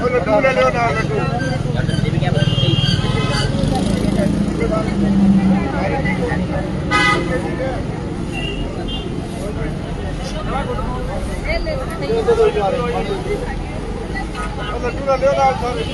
ਉਹ ਲੱਡੂ ਲੈ ਲਿਓ ਨਾਲ ਲੱਡੂ ਉਹ ਲੱਡੂ ਲੈ ਲਿਓ ਨਾਲ ਸਾਰੇ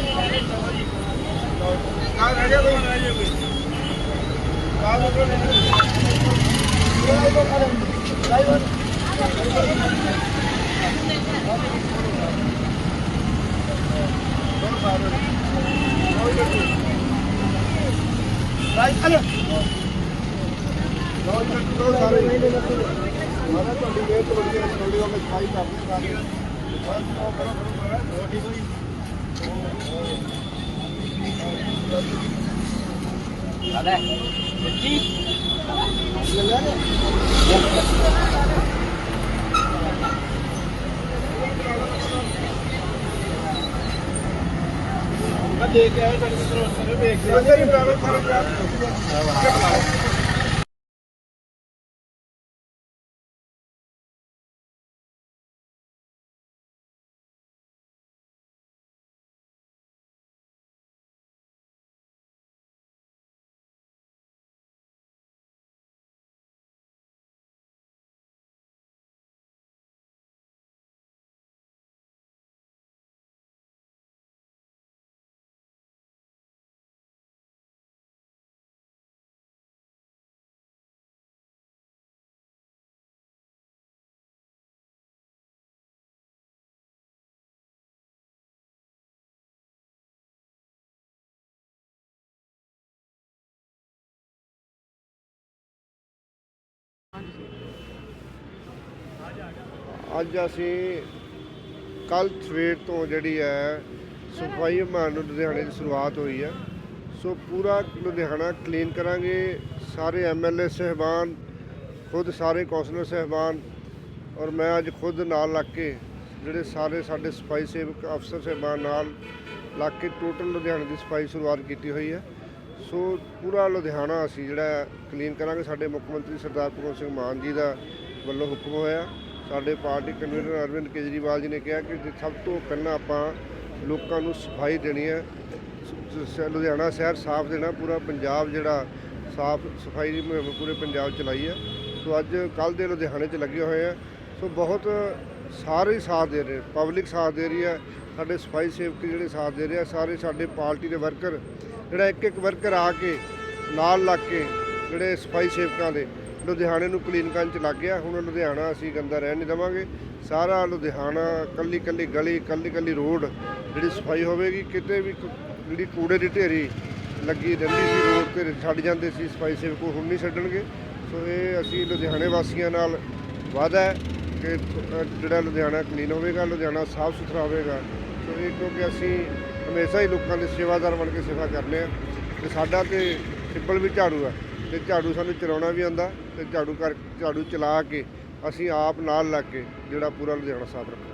ਤੁਹਾਡੀ ਤੁਹਾਡੀ ਸਫ਼ਾਈ ਕਰਨੀ ਸਾਰੇ ਬਸ ਉਹ ਕਰੋ ਕਰੋ ਕਰੋ ਠੀਕ ਹੋਈ ਮੈਂ ਦੇਖ ਕੇ ਆਇਆ ਤੁਹਾਡੇ ਕੋਲ ਸਾਰੇ ਵੇਖ ਕੇ ਅੰਦਰ ਹੀ ਅੱਜ ਅਸੀਂ ਕੱਲ ਸਵੇਰ ਤੋਂ ਜਿਹੜੀ ਹੈ ਸਫ਼ਾਈ ਅਭਿਆਨ ਨੂੰ ਲੁਧਿਆਣੇ ਦੀ ਸ਼ੁਰੂਆਤ ਹੋਈ ਹੈ। ਸੋ ਪੂਰਾ ਲੁਧਿਆਣਾ ਕਲੀਨ ਕਰਾਂਗੇ। ਸਾਰੇ ਐਮਐਲਏ ਸਹਿਬਾਨ, ਖੁਦ ਸਾਰੇ ਕੌਂਸਲਰ ਸਹਿਬਾਨ ਔਰ ਮੈਂ ਅੱਜ ਖੁਦ ਨਾਲ ਲੱਗ ਕੇ ਜਿਹੜੇ ਸਾਰੇ ਸਾਡੇ ਸਫ਼ਾਈ ਸੇਵਕ ਅਫਸਰ ਸਹਿਬਾਨ ਨਾਲ ਲੱਗ ਕੇ ਟੋਟਲ ਲੁਧਿਆਣੇ ਦੀ ਸਫ਼ਾਈ ਸ਼ੁਰੂਆਤ ਕੀਤੀ ਹੋਈ ਹੈ। ਸੋ ਪੂਰਾ ਲੁਧਿਆਣਾ ਅਸੀਂ ਜਿਹੜਾ ਕਲੀਨ ਕਰਾਂਗੇ। ਸਾਡੇ ਮੁੱਖ ਮੰਤਰੀ ਸਰਦਾਰ ਭਗਵੰਤ ਸਿੰਘ ਮਾਨ ਜੀ ਦਾ ਵੱਲੋਂ ਹੁਕਮ ਹੋਇਆ। ਸਾਡੇ ਪਾਰਟੀ ਕਨਵੀਨਰ ਅਰਵਿੰਦ ਕੇਜਰੀਵਾਲ ਜੀ ਨੇ ਕਿਹਾ ਕਿ ਸਭ ਤੋਂ ਪਹਿਲਾਂ ਆਪਾਂ ਲੋਕਾਂ ਨੂੰ ਸਫ਼ਾਈ ਦੇਣੀ ਹੈ, ਸ- ਲੁਧਿਆਣਾ ਸ਼ਹਿਰ ਸਾਫ਼ ਦੇਣਾ, ਪੂਰਾ ਪੰਜਾਬ ਜਿਹੜਾ ਸਾਫ਼ ਸਫ਼ਾਈ ਦੀ ਮੁਹਿੰਮ ਪੂਰੇ ਪੰਜਾਬ ਚਲਾਈ ਹੈ। ਸੋ ਅੱਜ ਕੱਲ ਦੇ ਲੁਧਿਆਣੇ 'ਚ ਲੱਗੇ ਹੋਏ ਆ। ਸੋ ਬਹੁਤ ਸਾਰੇ ਸਾਥ ਦੇ ਰਹੇ ਪਬਲਿਕ ਸਾਥ ਦੇ ਰਹੀ ਹੈ। ਸਾਡੇ ਸਫ਼ਾਈ ਸੇਵਕ ਜਿਹੜੇ ਸਾਥ ਦੇ ਰਹੇ ਆ। ਸਾਰੇ ਸਾਡੇ ਪਾਰਟੀ ਦੇ ਵਰਕਰ ਜਿਹੜਾ ਇੱਕ ਇੱਕ ਵਰਕਰ ਆ ਕੇ ਨਾਲ ਲੱਗ ਕੇ ਜਿਹੜੇ ਸਫ਼ਾਈ ਸੇਵਕਾਂ ਦੇ ਲੁਧਿਆਣੇ ਨੂੰ ਕਲੀਨ ਕਰਨ ਚ ਲੱਗ ਗਿਆ। ਹੁਣ ਲੁਧਿਆਣਾ ਅਸੀਂ ਗੰਦਾ ਰਹਿਣ ਨਹੀਂ ਦੇਵਾਂਗੇ। ਸਾਰਾ ਲੁਧਿਆਣਾ ਕੱਲੀ ਕੱਲੀ ਗਲੀ, ਕੱਲੀ ਕੱਲੀ ਰੋਡ ਜਿਹੜੀ ਸਫ਼ਾਈ ਹੋਵੇਗੀ। ਕਿਤੇ ਵੀ ਜਿਹੜੀ ਕੂੜੇ ਦੀ ਢੇਰੀ ਲੱਗੀ ਰਹਿੰਦੀ ਸੀ ਰੋਡ ਤੇ, ਛੱਡ ਜਾਂਦੇ ਸੀ ਸਫ਼ਾਈ ਸੇਵਕ, ਉਹ ਹੁਣ ਨਹੀਂ ਛੱਡਣਗੇ। ਸੋ ਇਹ ਅਸੀਂ ਲੁਧਿਆਣੇ ਵਾਸੀਆਂ ਨਾਲ ਵਾਅਦਾ ਹੈ ਕਿ ਜਿਹੜਾ ਲੁਧਿਆਣਾ ਕਲੀਨ ਹੋਵੇਗਾ, ਲੁਧਿਆਣਾ ਸਾਫ਼ ਸੁਥਰਾ ਹੋਵੇਗਾ। ਸੋ ਇਹ ਕਿਉਂਕਿ ਅਸੀਂ ਹਮੇਸ਼ਾ ਹੀ ਲੋਕਾਂ ਦੇ ਸੇਵਾਦਾਰ ਬਣ ਕੇ ਸੇਵਾ ਕਰਨੇ ਆ। ਤੇ ਸਾਡਾ ਤੇ ਸਿੰਪਲ ਵੀ ਝਾੜੂ ਆ। ਤੇ ਝਾੜੂ ਸਾਨੂੰ ਚਲਾਉਣਾ ਵੀ ਆਉਂਦਾ ਤੇ ਝਾੜੂ ਕਰ, ਝਾੜੂ ਚਲਾ ਕੇ ਅਸੀਂ ਆਪ ਨਾਲ ਲੱਗ ਕੇ ਜਿਹੜਾ ਪੂਰਾ ਲੁਧਿਆਣਾ ਸਾਫ਼ ਰੱਖਣਾ